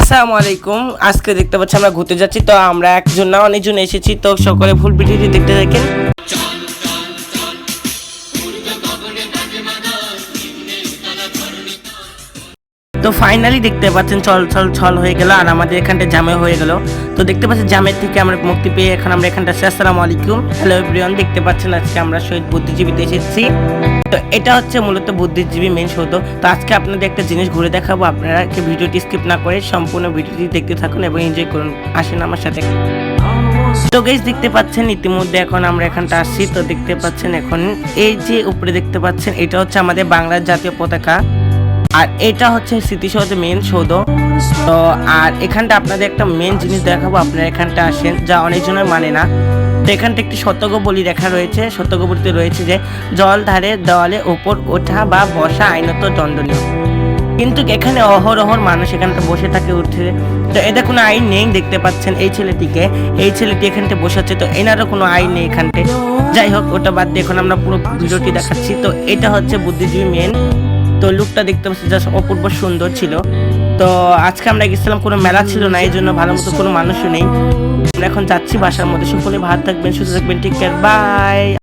আসসালামু আলাইকুম। আজকে দেখতে পাচ্ছি আমরা ঘুরতে যাচ্ছি। তো আমরা একজন না, অনেকজন এসেছি। তো সকলে ফুল ভিডিওটি দেখতে থাকেন। তো ফাইনালি দেখতে পাচ্ছেন, চল চল ছল হয়ে গেল আর আমাদের এখানটা জামে হয়ে গেল। তো দেখতে পাচ্ছেন, জামের থেকে আমরা মুক্তি পেয়ে এখন আমরা এখানটা। আসসালামু আলাইকুম। হ্যালো এভরিওয়ান দেখতে পাচ্ছেন আজকে আমরা শহীদ বুদ্ধিজীবীতে এসেছি। তো এটা হচ্ছে মূলত বুদ্ধিজীবী মেন সৌধ। তো আজকে আপনাদের একটা জিনিস ঘুরে দেখাবো, আপনারা ভিডিওটি স্কিপ না করে সম্পূর্ণ ভিডিওটি দেখতে থাকুন এবং এনজয় করুন। আসেন আমার সাথে। তো গাইস দেখতে পাচ্ছেন, ইতিমধ্যে এখন আমরা এখানটা আসছি। তো দেখতে পাচ্ছেন এখন, এই যে উপরে দেখতে পাচ্ছেন, এটা হচ্ছে আমাদের বাংলার জাতীয় পতাকা। আর এটা হচ্ছে স্মৃতিসৌধ মেন সৌধ। তো আর এখানটা আপনাদের একটা মেন জিনিস দেখাবো, আপনারা এখানটা আসেন। যা অনেকজনের মানে না। তো এখানটা একটি সতর্ক বলি লেখা রয়েছে। সতর্ক বলিতে রয়েছে যে, জল ধারে দেওয়ালে ওপর ওঠা বা বসা আইনত দণ্ডনীয়। কিন্তু এখানে অহরহর মানুষ এখানটা বসে থাকে উঠে। তো এটা কোনো আইন নেই দেখতে পাচ্ছেন এই ছেলেটিকে। এই ছেলেটি এখানটা বসে আছে, তো এনারও কোনো আইন নেই এখানটে যাই হোক, ওটা বাদ দিয়ে এখন আমরা পুরো ভিডিওটি দেখাচ্ছি। তো এটা হচ্ছে বুদ্ধিজীবী মেন। তো লুকটা দেখতে পাচ্ছি জাস্ট অপূর্ব সুন্দর ছিল। তো আজকে আমরা গেছিলাম, কোনো মেলা ছিল না, এই জন্য ভালো মতো কোনো মানুষও নেই। আমরা এখন যাচ্ছি বাসার মধ্যে। সকলে ভালো থাকবেন, সুস্থ থাকবেন ঠিক কেয়ার বাই